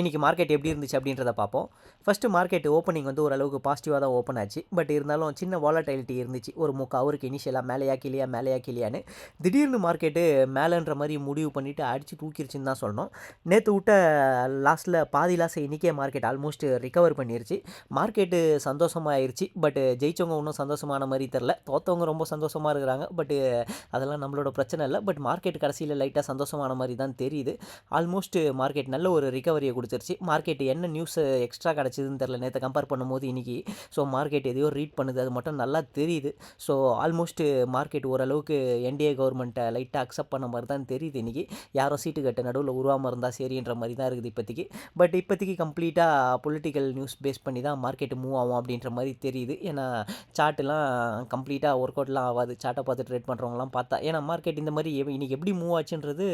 இன்றைக்கி மார்க்கெட் எப்படி இருந்துச்சு அப்படின்றத பார்ப்போம். ஃபஸ்ட்டு மார்க்கெட் ஓப்பனிங் வந்து ஓரளவுக்கு பாசிட்டிவாக தான் ஓப்பன் ஆச்சு. பட் இருந்தாலும் சின்ன வாலட்டைலிட்டி இருந்துச்சு. ஒரு முக்கா அவருக்கு இனிஷியலாக மேலேயா கிளியா மேலேயா கிளியான்னு திடீர்னு மார்க்கெட்டு மேலேன்ற மாதிரி முடிவு பண்ணிவிட்டு அடித்து தூக்கிருச்சுன்னு தான் சொல்லணும். நேற்று விட்ட லாஸ்ட்டில் பாதி லாஸை இன்றைக்கே மார்க்கெட் ஆல்மோஸ்ட் ரிகவர் பண்ணிருச்சு. மார்க்கெட்டு சந்தோஷமாயிருச்சு. பட் ஜெயிச்சவங்க ஒன்றும் சந்தோஷமான மாதிரி தெரில தோத்தவங்க ரொம்ப சந்தோஷமாக இருக்கிறாங்க. பட்டு அதெல்லாம் நம்மளோட பிரச்சனை இல்லை. பட் மார்க்கெட் கடைசியில் லைட்டாக சந்தோஷமான மாதிரி தான் தெரியுது. ஆல்மோஸ்ட் மார்க்கெட் நல்ல ஒரு ரிகவரியை பிடிச்சிருச்சு மார்க்கெட் என்ன நியூஸ் எக்ஸ்ட்ரா கிடச்சிதுன்னு தெரில நேற்று கம்பேர் பண்ணும்போது இன்றைக்கி ஸோ மார்க்கெட் எதையோ ரீட் பண்ணுது. அது மட்டும் நல்லா தெரியுது. ஸோ ஆல்மோஸ்ட்டு மார்க்கெட் ஓரளவுக்கு என்டிஏ கவர்மெண்ட்டை லைட்டாக அக்செப்ட் பண்ண மாதிரி தான் தெரியுது இன்றைக்கி யாரும் சீட்டு கட்ட நடுவில் உருவாமல் இருந்தால் சரின்ற மாதிரி தான் இருக்குது இப்போதைக்கு. பட் இப்போதைக்கு கம்ப்ளீட்டாக பொலிட்டிக்கல் நியூஸ் பேஸ் பண்ணி தான் மார்க்கெட் மூவ் ஆகும் அப்படின்ற மாதிரி தெரியுது. ஏன்னா சார்ட்டெலாம் கம்ப்ளீட்டாக ஒர்க் அவுட்லாம் ஆகாது. சார்ட்டை பார்த்து ட்ரேட் பண்ணுறவங்களாம் பார்த்தா. ஏன்னா மார்க்கெட் இந்த மாதிரி இன்றைக்கி எப்படி மூவ் ஆச்சுன்றது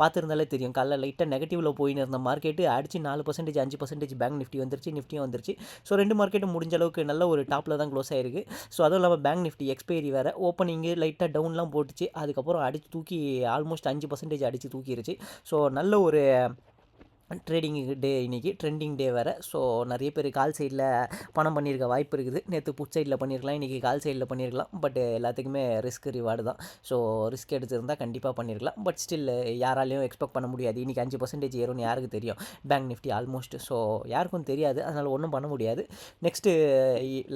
பார்த்துருந்தாலே தெரியும். காலைல லைட்டாக நெகட்டிவில் போயின்னு இருந்த மார்க்கெட்டு அடிச்சு நாலு பர்சன்டேஜ் அஞ்சு பர்சன்டேஜ் பேங்க் நிஃப்டி வந்துருச்சு நிஃப்டியும் வந்துருச்சு. ஸோ ரெண்டு மார்க்கெட்டும் முடிஞ்ச அளவுக்கு நல்ல ஒரு டாப்பில் தான் க்ளோஸ் ஆயிருக்கு. ஸோ அதுவும் இல்லாமல் பேங்க் நிஃப்டி எக்ஸ்பைரி வேறு. ஓப்பனிங்கு லைட்டாக டவுன்லாம் போட்டுச்சு. அதுக்கப்புறம் அடிச்சு தூக்கி ஆல்மோஸ்ட் அஞ்சு பர்சன்டேஜ் அடித்து தூக்கிடுச்சு ஸோ நல்ல ஒரு ட்ரேடிங் டே இன்னைக்கு ட்ரெண்டிங் டே வேறு. ஸோ நிறைய பேர் கால் சைடில் பணம் பண்ணியிருக்க வாய்ப்பு இருக்குது. நேற்று புட் சைடில் பண்ணியிருக்கலாம் இன்றைக்கி கால் சைடில் பண்ணியிருக்கலாம் பட் எல்லாத்துக்குமே ரிஸ்க் ரிவார்டு தான். ஸோ ரிஸ்க் எடுத்திருந்தால் கண்டிப்பாக பண்ணியிருக்கலாம் பட் ஸ்டில் யாராலையும் எக்ஸ்பெக்ட் பண்ண முடியாது. இன்றைக்கி அஞ்சு பர்சன்டேஜ் ஏறும்னு யாருக்கு தெரியும்? பேங்க் நிஃப்டி ஆல்மோஸ்ட் ஸோ யாருக்கும் தெரியாது. அதனால் ஒன்றும் பண்ண முடியாது. நெக்ஸ்ட்டு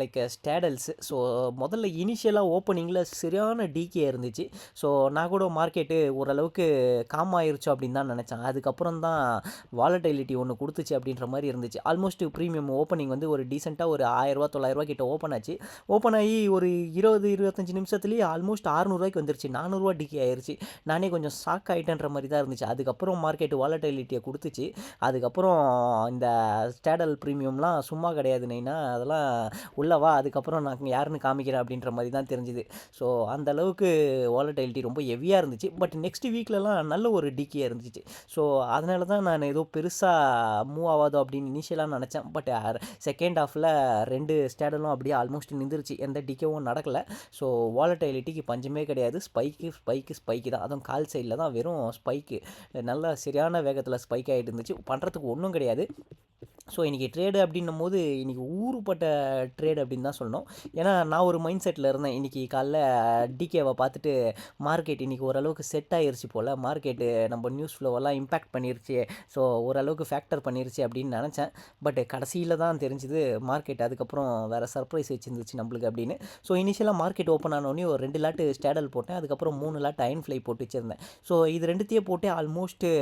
லைக் ஸ்டேடல்ஸ் ஸோ முதல்ல இனிஷியலாக ஓப்பனிங்கில் சரியான டிகே இருந்துச்சு. ஸோ நான் கூட மார்க்கெட்டு ஓரளவுக்கு காம் ஆயிருச்சோ அப்படின்னு தான் நினச்சேன். அதுக்கப்புறம் தான் வாலட்டிலிட்டி ஒன்று கொடுத்துச்சு அப்படின்ற மாதிரி இருந்துச்சு. ஆல்மோஸ்ட் ப்ரீமியம் ஓப்பனிங் வந்து ஒரு டீசெண்டாக ஒரு ஆயிரரூவா தொள்ளாயிரரூவா கிட்ட ஓப்பன் ஆச்சு. ஓப்பன் ஆகி ஒரு இருபது இருபத்தஞ்சு நிமிஷத்துலேயே ஆல்மோஸ்ட் ஆறுநூறுவாய்க்கு வந்துருச்சு. நானூறுரூவா டிக்கி ஆயிடுச்சு நானே கொஞ்சம் ஷாக் ஆகிட்டேன்ற மாதிரி தான் இருந்துச்சு. அதுக்கப்புறம் மார்க்கெட் வாலட்டிலிட்டியை கொடுத்துச்சு. அதுக்கப்புறம் இந்த ஸ்டேடல் ப்ரீமியம்லாம் சும்மா கிடையாது நைனா. அதெல்லாம் உள்ளவா அதுக்கப்புறம் நான் யாருன்னு காமிக்கிறேன் அப்படின்ற மாதிரி தான் தெரிஞ்சுது. ஸோ அந்த அளவுக்கு வாலடைலிட்டி ரொம்ப ஹெவியாக இருந்துச்சு. பட் நெக்ஸ்ட் வீக்லலாம் நல்ல ஒரு டிக்கியாக இருந்துச்சு. ஸோ அதனால தான் நான் ஏதோ பெருசாக மூவ் ஆகாதோ அப்படின்னு இனிஷியலாக நினச்சேன். பட் செகண்ட் ஹாஃபில் ரெண்டு ஸ்டேடலும் அப்படியே ஆல்மோஸ்ட் நின்றுச்சு எந்த டிக்கேவும் நடக்கலை. ஸோ வாலட்டைலிட்டிக்கு பஞ்சமே கிடையாது. ஸ்பைக்கு ஸ்பைக்கு ஸ்பைக்கு தான். அதுவும் கால் சைடில் தான் வெறும் ஸ்பைக்கு நல்லா சரியான வேகத்தில் ஸ்பைக் ஆகிட்டு இருந்துச்சு. பண்ணுறதுக்கு ஒன்றும் கிடையாது. ஸோ இன்றைக்கி ட்ரேடு அப்படின்னும் போது இன்றைக்கி ஊருப்பட்ட ட்ரேடு அப்படின்னு தான் சொல்லணும். ஏன்னா நான் ஒரு மைண்ட் செட்டில் இருந்தேன். இன்றைக்கி காலைல டிகேவை பார்த்துட்டு மார்க்கெட் இன்றைக்கி ஓரளவுக்கு செட் ஆயிருச்சு போல். மார்க்கெட்டு நம்ம நியூஸ் ஃப்ளோவெல்லாம் இம்பேக்ட் பண்ணிருச்சு. ஸோ ஓரளவுக்கு ஃபேக்டர் பண்ணிருச்சு அப்படின்னு நினச்சேன். பட் கடைசியில் தான் தெரிஞ்சுது மார்க்கெட் அதுக்கப்புறம் வேறு சர்ப்ரைஸ் வச்சுருந்துச்சு நம்மளுக்கு அப்படின்னு. ஸோ இனிஷியலாக மார்க்கெட் ஓப்பன் ஆனோடனே ஒரு ரெண்டு லாட்டு ஸ்டேடல் போட்டேன். அதுக்கப்புறம் மூணு லாட் அயன் ஃப்ளை போட்டு வச்சுருந்தேன். ஸோ இது ரெண்டுத்தையே போட்டு ஆல்மோஸ்ட்டு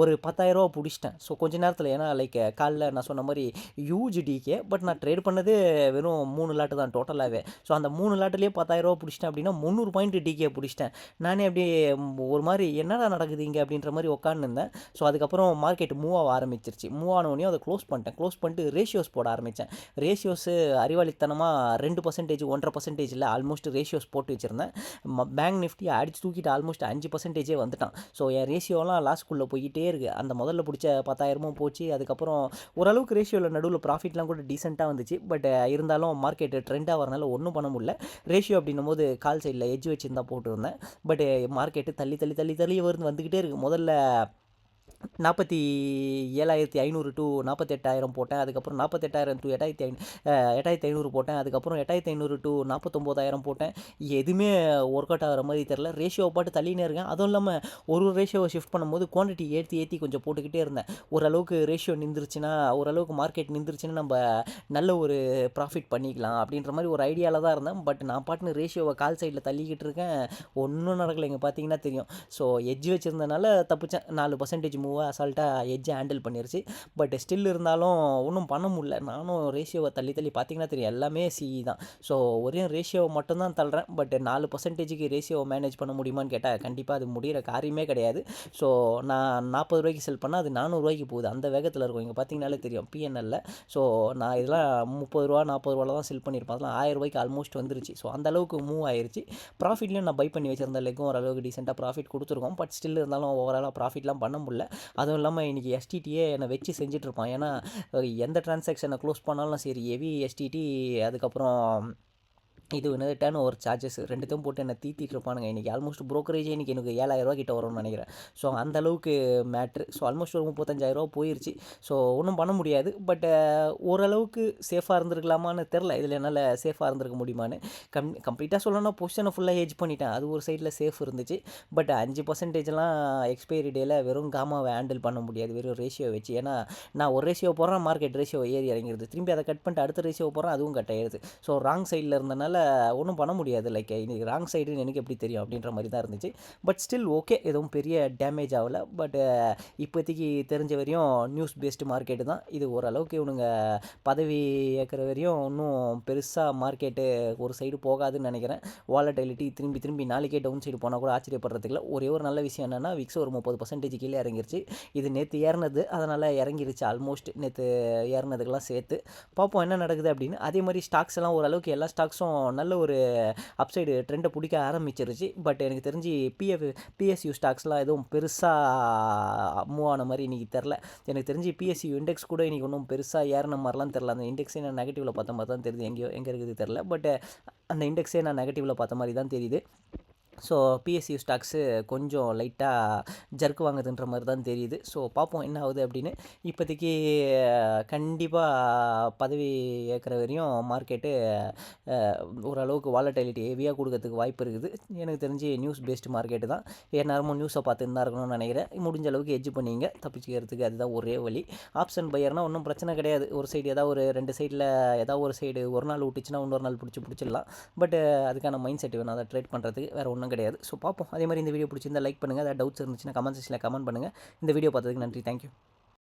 ஒரு பத்தாயிரரூவா பிடிச்சிட்டேன். ஸோ கொஞ்ச நேரத்தில் ஏன்னா லைக் காலைல நான் சொன்ன மாதிரி யூஜ் டிகே பட் நான் ட்ரேட் பண்ணது வெறும் மூணு லாட்டு தான் டோட்டலாகவே ஸோ அந்த மூணு லாட்டுலேயே பத்தாயிரரூபா பிடிச்சிட்டேன் அப்படின்னா முந்நூறு பாயிண்ட் டிகே பிடிச்சிட்டேன். நானே அப்படியே ஒரு மாதிரி என்னடா நடக்குது இங்கே அப்படின்ற மாதிரி உட்காந்துருந்தேன் ஸோ அதுக்கப்புறம் மார்க்கெட் மூவ் ஆக ஆரம்பிச்சிருச்சு. மூவ் ஆனோடனே அதை க்ளோஸ் பண்ணிட்டேன். க்ளோஸ் பண்ணிட்டு ரேஷியோஸ் போட ஆரம்பித்தேன் ரேஷியோஸு அறிவாளித்தனமாக ரெண்டு பர்சன்டேஜ் ஒன்றரை பர்சன்டேஜில் ஆல்மோஸ்ட் ரேஷியோஸ் போட்டு வச்சுருந்தேன். பேங்க் நிஃப்டி அடிச்சு தூக்கிட்டு ஆல்மோஸ்ட் அஞ்சு பர்சன்டேஜே வந்துட்டான். ஸோ என் ரேஷியோலாம் லாஸ்க்குள்ளே போயிட்டே இருக்குது அந்த முதல்ல பிடிச்ச பத்தாயிரமும் போச்சு. அதுக்கப்புறம் ஒரு ஓரளவுக்கு ரேஷியோவில் நடுவில் ப்ராஃபிட்லாம் கூட டீசெண்டாக வந்துச்சு பட் இருந்தாலும் மார்க்கெட் ட்ரெண்டாக வரனால ஒன்றும் பண்ண முடியல ரேஷியோ அப்படின்னும் போது கால் சைடில் எட்ஜ் வச்சுருந்தா போட்டுருந்தேன் பட் மார்க்கெட்டு தள்ளி தள்ளி தள்ளி தள்ளி வந்து வந்துக்கிட்டே இருக்குது முதல்ல நாற்பத்தி ஏழாயிரத்தி ஐநூறு டு நாற்பத்தெட்டாயிரம் போட்டேன். அதுக்கப்புறம் நாற்பத்தெட்டாயிரம் டு எட்டாயிரத்தி ஐநூ எட்டாயிரத்தி ஐநூறு போட்டேன். அதுக்கப்புறம் எட்டாயிரத்தி ஐநூறு டு நாற்பத்தொம்போதாயிரம் போட்டேன். எதுவுமே ஒர்க் அவுட் ஆகிற மாதிரி தெரில ரேஷியோ பாட்டு தள்ளினே இருக்கேன். அதுவும் இல்லாமல் ஒரு ஒரு ரேஷியோவை ஷிஃப்ட் பண்ணும்போது குவான்டிட்டி ஏற்றி ஏற்றி கொஞ்சம் போட்டுக்கிட்டே இருந்தேன். ஓரளவுக்கு ரேஷியோ நின்றுச்சுன்னா ஓரளவுக்கு மார்க்கெட் நின்றுச்சுன்னா நம்ம நல்ல ஒரு ப்ராஃபிட் பண்ணிக்கலாம் அப்படின்ற மாதிரி ஒரு ஐடியாவில் தான் இருந்தேன். பட் நான் பாட்டுன்னு ரேஷியோவை கால் சைடில் தள்ளிக்கிட்டு இருக்கேன். ஒன்றும் நடக்கலை இங்கே பார்த்தீங்கன்னா தெரியும். ஸோ எஜ்ஜி வச்சுருந்தனால தப்பிச்சேன். நாலு பர்சன்டேஜ் மூவாக அசால்ட்டாக எஜ்ஜை ஹேண்டில் பண்ணிருச்சு. பட் ஸ்டில் இருந்தாலும் ஒன்றும் பண்ண முடியல. நானும் ரேஷியோவை தள்ளி தள்ளி பார்த்தீங்கன்னா தெரியும் எல்லாமே சிஇ தான். ஸோ ஒரே ரேஷியோவை மட்டும்தான் தள்ளுறேன். பட் நாலு பர்சன்டேஜுக்கு ரேஷியோவை மேனேஜ் பண்ண முடியுமான்னு கேட்டால் கண்டிப்பாக அது முடிகிற காரியமே கிடையாது. ஸோ நான் நாற்பது ரூபாய்க்கு செல் பண்ணால் அது நானூறுரூவாய்க்கு போகுது. அந்த வேகத்தில் இருக்கும். இங்கே பார்த்தீங்கனாலே தெரியும் பிஎன்எல்ல ஸோ நான் இதெல்லாம் முப்பது ரூபா நாற்பது ரூபாவில் தான் செல் பண்ணியிருப்பேன் அதெல்லாம் ஆயிரம் ரூபாய்க்கு ஆல்மோஸ்ட் வந்துருச்சு. ஸோ அந்த அளவுக்கு மூவ் ஆயிருச்சு. ப்ராஃபிட்லையும் நான் பை பண்ணி வச்சிருந்த லெக்கும் ஓரளவுக்கு டீசெண்டாக ப்ராஃபிட் கொடுத்துருக்கோம். பட் ஸ்டில் இருந்தாலும் ஓவராலாக ப்ராஃபிட்லாம் பண்ண முடியல. அதுவும் இல்லாமல் இன்றைக்கி எஸ்டிடியே என்னை வச்சு செஞ்சிட்ருப்பான். ஏன்னா எந்த டிரான்சாக்ஷனை க்ளோஸ் பண்ணாலும் சரி ஹெவி எஸ்டிடி அதுக்கப்புறம் இது என்னது டேர்ன் ஓவர் சார்ஜஸ் ரெண்டுத்தையும் போட்டு என்ன தீத்திட்டு இருப்பானுங்க. இன்றைக்கி ஆல்மோஸ்ட் ப்ரோக்கரேஜ் இன்றைக்கி எனக்கு ஏழாயிரரூவா கிட்ட வரும்னு நினைக்கிறேன். ஸோ அந்த அளவுக்கு மேட்ரு ஸோ ஆல்மோஸ்ட் ஒரு முப்பத்தஞ்சாயிரரூவா போயிடுச்சு ஸோ ஒன்றும் பண்ண முடியாது. பட் ஓரளவுக்கு சேஃபாக இருந்திருக்கலாமான்னு தெரில இதில் என்னால் சேஃபாக இருந்திருக்க முடியுமான்னு. கம் கம்ப்ளீட்டாக சொல்லணும்னா பொசிஷனை ஃபுல்லாக ஹேஜ் பண்ணிட்டேன். அது ஒரு சைடில் சேஃப் இருந்துச்சு. பட் அஞ்சு பர்சன்டேஜ்லாம் எக்ஸ்பைரி டேயில் வெறும் காமாவை ஹேண்டில் பண்ண முடியாது. வெறும் ரேஷியோ வச்சு. ஏன்னா நான் ஒரு ரேஷியோ போடுறேன் மார்க்கெட் ரேஷியோ ஏறி இறங்கிடுது திரும்பி அதை கட் பண்ணிட்டு அடுத்த ரேஷியோ போகிறேன் அதுவும் கட் ஆயிடுது ஸோ ராங் சைடில் இருந்தனால ஒன்றும் பண்ண முடியாது. லைக் இன்னைக்கு ராங் சைடுன்னு எனக்கு எப்படி தெரியும் அப்படின்ற மாதிரி தான் இருந்துச்சு. பட் ஸ்டில் ஓகே எதுவும் பெரிய டேமேஜ் ஆகலை. பட் இப்போதைக்கு தெரிஞ்ச வரையும் நியூஸ் பேஸ்டு மார்க்கெட்டு தான். இது ஓரளவுக்கு இவனுங்க பதவி ஏற்கிற வரையும் இன்னும் பெருசாக மார்க்கெட்டு ஒரு சைடு போகாதுன்னு நினைக்கிறேன். வாலட்டிலிட்டி திரும்பி திரும்பி நாளைக்கே டவுன் சைடு போனால் கூட ஆச்சரியப்படுறதுக்கு இல்லை. ஒரே ஒரு நல்ல விஷயம் என்னென்னா விக்ஸ் ஒரு முப்பது பர்சன்டேஜ் கீழே இறங்கிருச்சு. இது நேற்று ஏறினது. அதனால் இறங்கிருச்சு ஆல்மோஸ்ட் நேற்று ஏறினதுக்கெல்லாம் சேர்த்து. பார்ப்போம் என்ன நடக்குது அப்படின்னு. அதே மாதிரி ஸ்டாக்ஸ் எல்லாம் ஓரளவுக்கு எல்லா ஸ்டாக்ஸும் நல்ல ஒரு அப்சைடு ட்ரெண்டை பிடிக்க ஆரம்பிச்சிருச்சு. பட் எனக்கு தெரிஞ்சு பிஎஃப் பிஎஸ்யூ ஸ்டாக்ஸ்லாம் எதுவும் பெருசாக மூவ் ஆன மாதிரி இன்றைக்கி தெரில எனக்கு தெரிஞ்சு பிஎஸ்யூ இண்டெக்ஸ் கூட இன்றைக்கி ஒன்றும் பெருசாக ஏறின மாதிரிலாம் தெரில அந்த இண்டெக்ஸே நான் நெகட்டிவில் பார்த்த மாதிரி தான் தெரியுது. எங்கேயோ எங்கே இருக்குது தெரில பட் அந்த இண்டெக்ஸே நான் நெகட்டிவில் பார்த்த மாதிரி தான் தெரியுது. ஸோ பிஎஸ்சி ஸ்டாக்ஸு கொஞ்சம் லைட்டாக ஜர்க்கு வாங்குதுன்ற மாதிரி தான் தெரியுது. ஸோ பார்ப்போம் என்ன ஆகுது அப்படின்னு. இப்போதைக்கு கண்டிப்பாக பதவி ஏற்கிற வரையும் மார்க்கெட்டு ஓரளவுக்கு வாலட்டிலிட்டி ஹெவியாக கொடுக்கறதுக்கு வாய்ப்பு இருக்குது. எனக்கு தெரிஞ்சு நியூஸ் பேஸ்டு மார்க்கெட்டு தான். நேரமும் நியூஸை பார்த்துன்னு தான் இருக்கணும்னு நினைக்கிறேன். முடிஞ்ச அளவுக்கு எஜ்ஜு பண்ணிங்க. தப்பிச்சுக்கிறதுக்கு அதுதான் ஒரே வழி. ஆப்ஷன் பையர்னால் ஒன்றும் பிரச்சனை கிடையாது. ஒரு சைடு ஏதாவது ஒரு ரெண்டு சைடில் ஏதாவது ஒரு சைடு ஒரு நாள் விட்டுச்சுன்னா இன்னொரு நாள் பிடிச்சி பிடிச்சிடலாம். பட் அதுக்கான மைண்ட் செட் வேணும். அதை ட்ரேட் பண்ணுறதுக்கு வேறு ஒன்றும் கிடையாது. ஸோ பார்ப்போம். அதே மாதிரி இந்த வீடியோ பிடிச்சிருந்தா லைக் பண்ணுங்கள் ஏதாவது டவுட்ஸ் இருந்துச்சுன்னா கமெண்ட் செக்ஷனில் கமெண்ட் பண்ணுங்கள் இந்த வீடியோ பார்த்ததுக்கு நன்றி. தேங்க்யூ